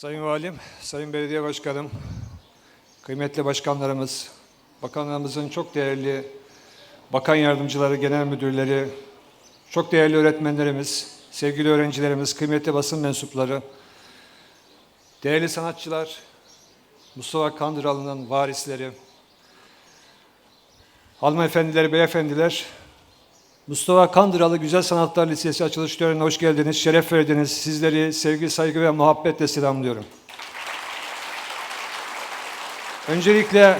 Sayın Valim, Sayın Belediye Başkanım, kıymetli başkanlarımız, bakanlarımızın çok değerli bakan yardımcıları, genel müdürleri, çok değerli öğretmenlerimiz, sevgili öğrencilerimiz, kıymetli basın mensupları, değerli sanatçılar, Mustafa Kandıralı'nın varisleri, hanımefendiler, beyefendiler, Mustafa Kandıralı Güzel Sanatlar Lisesi açılış törenine hoş geldiniz, şeref verdiniz. Sizleri sevgi, saygı ve muhabbetle selamlıyorum. Öncelikle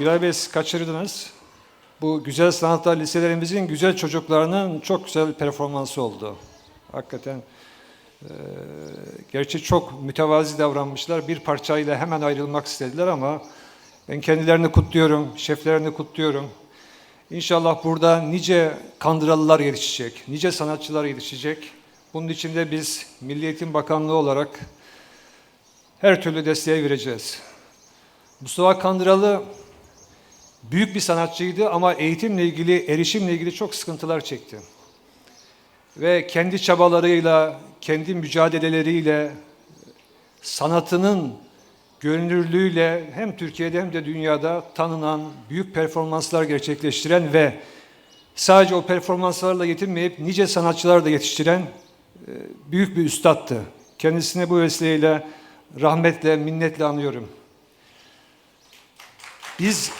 Bilal Bey kaçırdınız. Bu güzel sanatlar liselerimizin güzel çocuklarının çok güzel performansı oldu. Hakikaten e, gerçi çok mütevazi davranmışlar. Bir parçayla hemen ayrılmak istediler ama ben kendilerini kutluyorum, şeflerini kutluyorum. İnşallah burada nice kandıralılar yetişecek, nice sanatçılar yetişecek. Bunun için de biz Milli Eğitim Bakanlığı olarak her türlü desteği vereceğiz. Mustafa Kandıralı büyük bir sanatçıydı ama eğitimle ilgili, erişimle ilgili çok sıkıntılar çekti. Ve kendi çabalarıyla, kendi mücadeleleriyle, sanatının görünürlüğüyle hem Türkiye'de hem de dünyada tanınan, büyük performanslar gerçekleştiren ve sadece o performanslarla yetinmeyip nice sanatçılar da yetiştiren e, büyük bir üstattı. Kendisine bu vesileyle rahmetle, minnetle anıyorum. Biz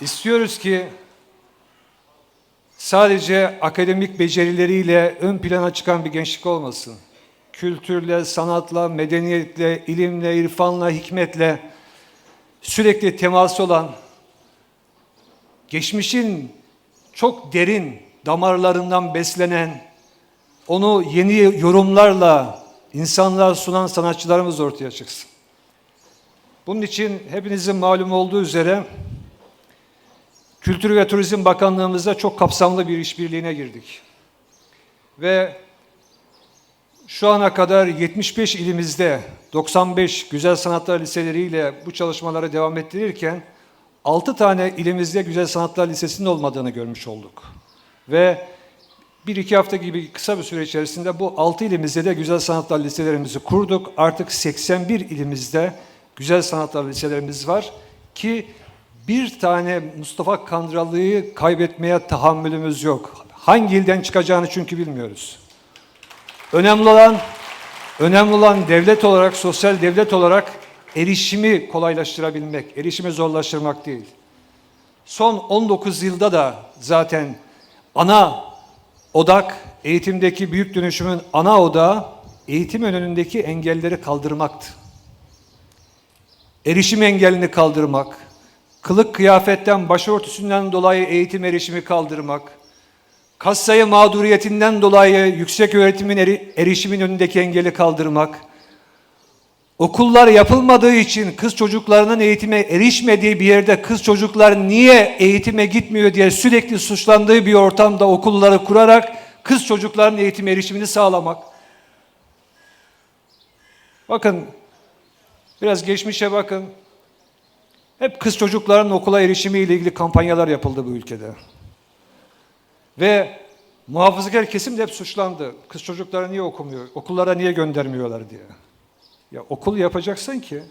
istiyoruz ki sadece akademik becerileriyle ön plana çıkan bir gençlik olmasın kültürle, sanatla, medeniyetle, ilimle, irfanla, hikmetle sürekli teması olan, geçmişin çok derin damarlarından beslenen, onu yeni yorumlarla insanlığa sunan sanatçılarımız ortaya çıksın. Bunun için hepinizin malum olduğu üzere Kültür ve Turizm Bakanlığımızda çok kapsamlı bir işbirliğine girdik. Ve şu ana kadar 75 ilimizde 95 güzel sanatlar liseleriyle bu çalışmaları devam ettirirken 6 tane ilimizde güzel sanatlar lisesinin olmadığını görmüş olduk. Ve bir iki hafta gibi kısa bir süre içerisinde bu 6 ilimizde de güzel sanatlar liselerimizi kurduk. Artık 81 ilimizde güzel sanatlar liselerimiz var ki bir tane Mustafa Kandıralı'yı kaybetmeye tahammülümüz yok. Hangi ilden çıkacağını çünkü bilmiyoruz. Önemli olan önemli olan devlet olarak, sosyal devlet olarak erişimi kolaylaştırabilmek, erişimi zorlaştırmak değil. Son 19 yılda da zaten ana odak eğitimdeki büyük dönüşümün ana odağı eğitim önünündeki engelleri kaldırmaktı. Erişim engelini kaldırmak, kılık kıyafetten, başörtüsünden dolayı eğitim erişimi kaldırmak, kas sayı mağduriyetinden dolayı yüksek öğretimin eri, erişimin önündeki engeli kaldırmak, okullar yapılmadığı için kız çocuklarının eğitime erişmediği bir yerde kız çocuklar niye eğitime gitmiyor diye sürekli suçlandığı bir ortamda okulları kurarak kız çocukların eğitim erişimini sağlamak. Bakın biraz geçmişe bakın. Hep kız çocukların okula erişimi ile ilgili kampanyalar yapıldı bu ülkede. Ve muhafazakar kesim de hep suçlandı. Kız çocukları niye okumuyor, okullara niye göndermiyorlar diye. Ya okul yapacaksın ki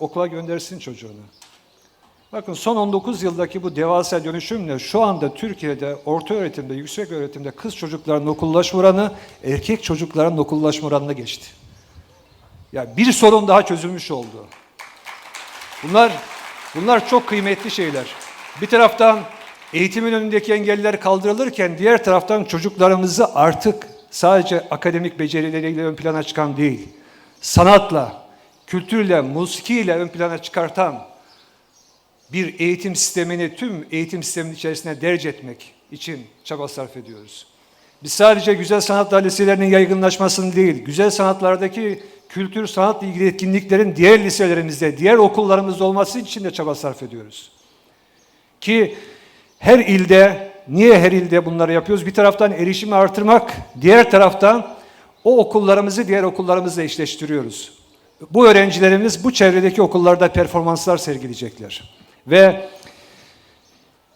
okula göndersin çocuğunu. Bakın son 19 yıldaki bu devasa dönüşümle şu anda Türkiye'de orta öğretimde, yüksek öğretimde kız çocuklarının okullaşma oranı erkek çocukların okullaşma oranına geçti. Ya bir sorun daha çözülmüş oldu. Bunlar bunlar çok kıymetli şeyler. Bir taraftan eğitimin önündeki engeller kaldırılırken diğer taraftan çocuklarımızı artık sadece akademik becerileriyle ön plana çıkan değil, sanatla, kültürle, musikiyle ön plana çıkartan bir eğitim sistemini tüm eğitim sisteminin içerisine derc etmek için çaba sarf ediyoruz. Biz sadece güzel sanatlar liselerinin yaygınlaşmasını değil, güzel sanatlardaki kültür, sanatla ilgili etkinliklerin diğer liselerimizde, diğer okullarımızda olması için de çaba sarf ediyoruz. Ki her ilde, niye her ilde bunları yapıyoruz? Bir taraftan erişimi artırmak, diğer taraftan o okullarımızı diğer okullarımızla eşleştiriyoruz. Bu öğrencilerimiz bu çevredeki okullarda performanslar sergileyecekler. Ve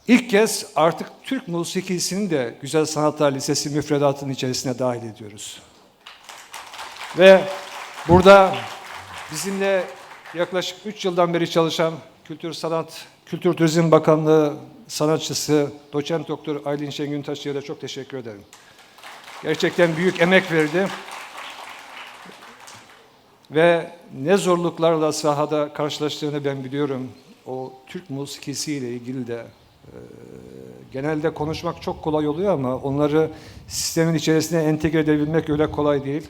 ilk kez artık Türk musikisini de Güzel Sanatlar Lisesi müfredatının içerisine dahil ediyoruz. Ve Burada bizimle yaklaşık 3 yıldan beri çalışan Kültür Sanat, Kültür Turizm Bakanlığı sanatçısı doçent doktor Aylin Şengün Taşçı'ya da çok teşekkür ederim. Gerçekten büyük emek verdi. Ve ne zorluklarla sahada karşılaştığını ben biliyorum. O Türk musikisiyle ilgili de e, genelde konuşmak çok kolay oluyor ama onları sistemin içerisine entegre edebilmek öyle kolay değil.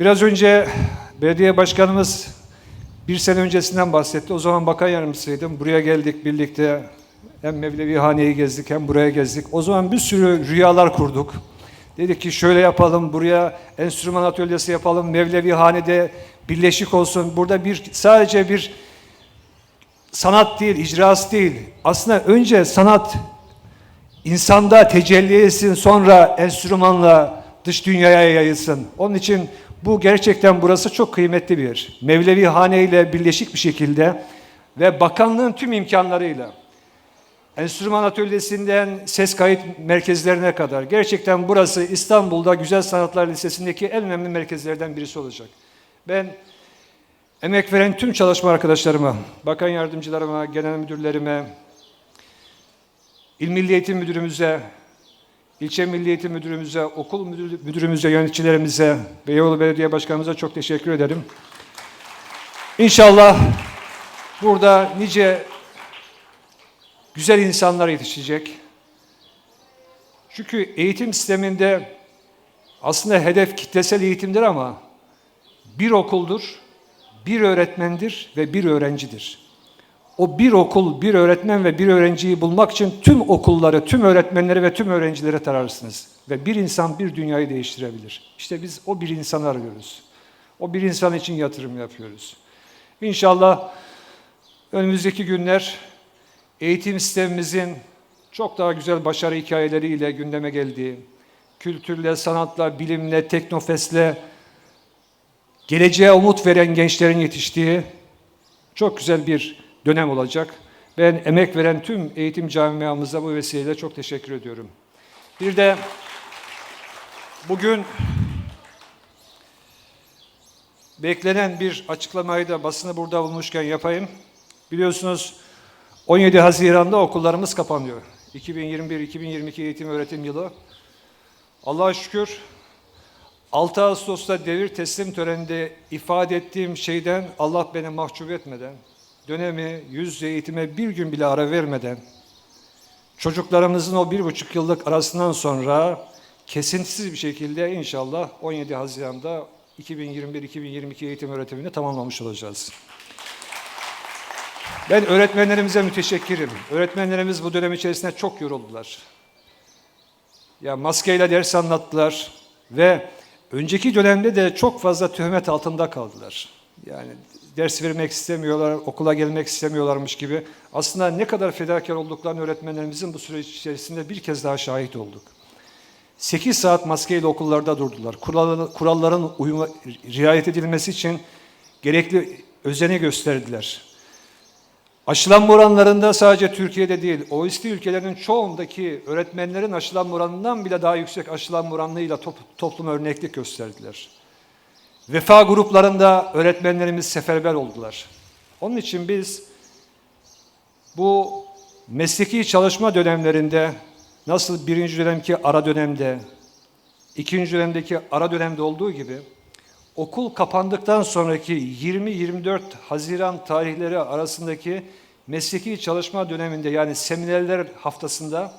Biraz önce belediye başkanımız bir sene öncesinden bahsetti. O zaman bakan yardımcısıydım. Buraya geldik birlikte. Hem Mevlevi Hane'yi gezdik hem buraya gezdik. O zaman bir sürü rüyalar kurduk. Dedik ki şöyle yapalım, buraya enstrüman atölyesi yapalım, Mevlevi Hane'de birleşik olsun. Burada bir sadece bir sanat değil, icraat değil. Aslında önce sanat insanda tecelli etsin, sonra enstrümanla dış dünyaya yayılsın. Onun için bu gerçekten burası çok kıymetli bir yer. Mevlevi Hane ile birleşik bir şekilde ve bakanlığın tüm imkanlarıyla enstrüman atölyesinden ses kayıt merkezlerine kadar gerçekten burası İstanbul'da Güzel Sanatlar Lisesi'ndeki en önemli merkezlerden birisi olacak. Ben emek veren tüm çalışma arkadaşlarıma, bakan yardımcılarıma, genel müdürlerime, İl Milli Eğitim Müdürümüze, ilçe Milli Eğitim Müdürümüze, okul müdür- müdürümüze, yöneticilerimize, Beyoğlu Belediye Başkanımıza çok teşekkür ederim. İnşallah burada nice güzel insanlar yetişecek. Çünkü eğitim sisteminde aslında hedef kitlesel eğitimdir ama bir okuldur, bir öğretmendir ve bir öğrencidir. O bir okul, bir öğretmen ve bir öğrenciyi bulmak için tüm okulları, tüm öğretmenleri ve tüm öğrencileri tararsınız. Ve bir insan bir dünyayı değiştirebilir. İşte biz o bir insanı arıyoruz. O bir insan için yatırım yapıyoruz. İnşallah önümüzdeki günler eğitim sistemimizin çok daha güzel başarı hikayeleriyle gündeme geldiği, kültürle, sanatla, bilimle, teknofesle geleceğe umut veren gençlerin yetiştiği çok güzel bir dönem olacak. Ben emek veren tüm eğitim camiamıza bu vesileyle çok teşekkür ediyorum. Bir de bugün beklenen bir açıklamayı da basını burada bulmuşken yapayım. Biliyorsunuz 17 Haziran'da okullarımız kapanıyor. 2021-2022 eğitim öğretim yılı. Allah'a şükür 6 Ağustos'ta devir teslim töreninde ifade ettiğim şeyden Allah beni mahcup etmeden, dönemi yüz yüze eğitime bir gün bile ara vermeden, çocuklarımızın o bir buçuk yıllık arasından sonra kesintisiz bir şekilde inşallah 17 Haziran'da 2021-2022 eğitim öğretimini tamamlamış olacağız. Ben öğretmenlerimize müteşekkirim. Öğretmenlerimiz bu dönem içerisinde çok yoruldular. Ya maskeyle ders anlattılar ve önceki dönemde de çok fazla töhmet altında kaldılar. Yani ders vermek istemiyorlar, okula gelmek istemiyorlarmış gibi. Aslında ne kadar fedakar olduklarını öğretmenlerimizin bu süreç içerisinde bir kez daha şahit olduk. 8 saat maskeyle okullarda durdular. Kuralların, kuralların uyuma, riayet edilmesi için gerekli özeni gösterdiler. Aşılanma oranlarında sadece Türkiye'de değil, OECD ülkelerinin çoğundaki öğretmenlerin aşılanma oranından bile daha yüksek aşılanma oranıyla top, topluma örneklik gösterdiler. Vefa gruplarında öğretmenlerimiz seferber oldular. Onun için biz bu mesleki çalışma dönemlerinde nasıl birinci dönemki ara dönemde, ikinci dönemdeki ara dönemde olduğu gibi okul kapandıktan sonraki 20-24 Haziran tarihleri arasındaki mesleki çalışma döneminde yani seminerler haftasında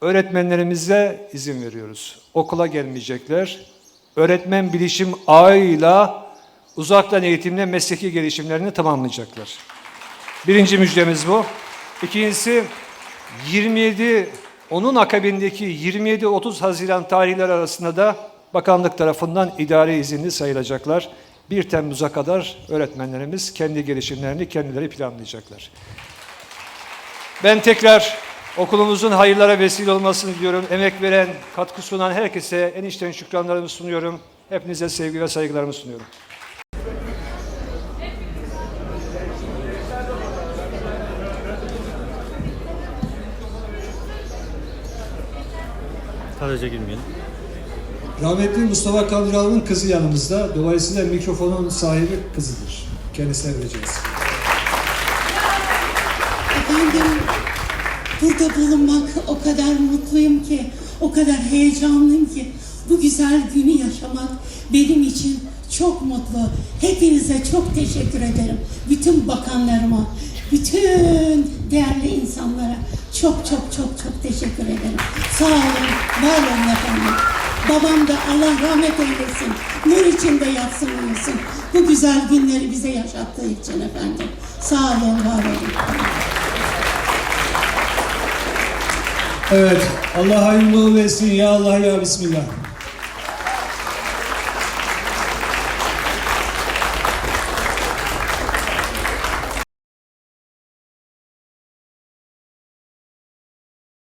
öğretmenlerimize izin veriyoruz. Okula gelmeyecekler. Öğretmen bilişim ağıyla uzaktan eğitimle mesleki gelişimlerini tamamlayacaklar. Birinci müjdemiz bu. İkincisi 27 onun akabindeki 27-30 Haziran tarihleri arasında da bakanlık tarafından idari izinli sayılacaklar. 1 Temmuz'a kadar öğretmenlerimiz kendi gelişimlerini kendileri planlayacaklar. Ben tekrar okulumuzun hayırlara vesile olmasını diliyorum. Emek veren, katkı sunan herkese en içten şükranlarımı sunuyorum. Hepinize sevgi ve saygılarımı sunuyorum. Sadece girmeyelim. Rahmetli Mustafa Kandıralı'nın kızı yanımızda. Dolayısıyla mikrofonun sahibi kızıdır. Kendisine vereceğiz. Efendim, burada bulunmak o kadar mutluyum ki, o kadar heyecanlıyım ki, bu güzel günü yaşamak benim için çok mutlu. Hepinize çok teşekkür ederim. Bütün bakanlarıma, bütün değerli insanlara çok çok çok çok teşekkür ederim. Sağ olun, var olun efendim. Babam da Allah rahmet eylesin, nur içinde yatsın uyusun. Bu güzel günleri bize yaşattığı için efendim. Sağ olun, var olun. Evet. Allah hayırlı etsin. Ya Allah ya Bismillah.